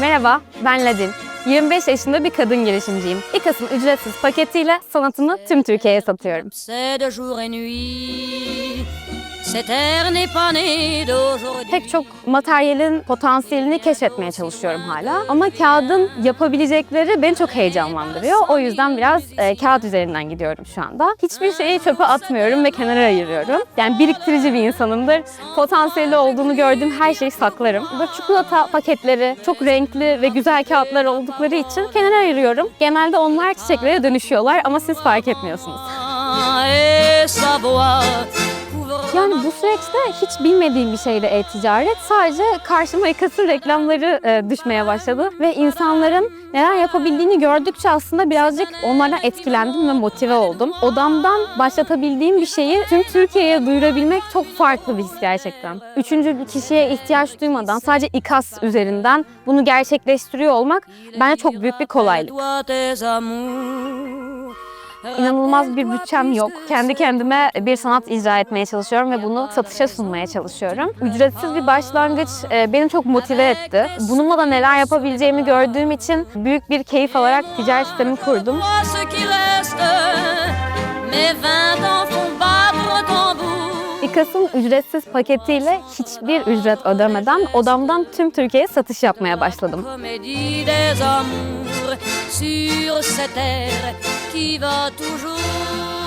Merhaba, ben Ladin. 25 yaşında bir kadın girişimciyim. İKAS'ın ücretsiz paketiyle sanatımı tüm Türkiye'ye satıyorum. Pek çok materyalin potansiyelini keşfetmeye çalışıyorum hala. Ama kağıdın yapabilecekleri beni çok heyecanlandırıyor. O yüzden biraz e, kağıt üzerinden gidiyorum şu anda. Hiçbir şeyi çöpe atmıyorum ve kenara ayırıyorum. Yani biriktirici bir insanımdır. Potansiyeli olduğunu gördüğüm her şeyi saklarım. Böyle çikolata paketleri çok renkli ve güzel kağıtlar oldukları için kenara ayırıyorum. Genelde onlar çiçeklere dönüşüyorlar ama siz fark etmiyorsunuz. Yani bu süreçte hiç bilmediğim bir şeyle e-ticaret sadece karşıma İKAS'ın reklamları e, düşmeye başladı ve insanların neler yapabildiğini gördükçe aslında birazcık onlardan etkilendim ve motive oldum. Odamdan başlatabildiğim bir şeyi tüm Türkiye'ye duyurabilmek çok farklı bir his gerçekten. Üçüncü bir kişiye ihtiyaç duymadan sadece İKAS üzerinden bunu gerçekleştiriyor olmak bence çok büyük bir kolaylık. İnanılmaz bir bütçem yok. Kendi kendime bir sanat icra etmeye çalışıyorum ve bunu satışa sunmaya çalışıyorum. Ücretsiz bir başlangıç e, beni çok motive etti. Bununla da neler yapabileceğimi gördüğüm için büyük bir keyif alarak ticaret sitemi kurdum. İKAS'ın ücretsiz paketiyle hiçbir ücret ödemeden odamdan tüm Türkiye'ye satış yapmaya başladım. qui va toujours.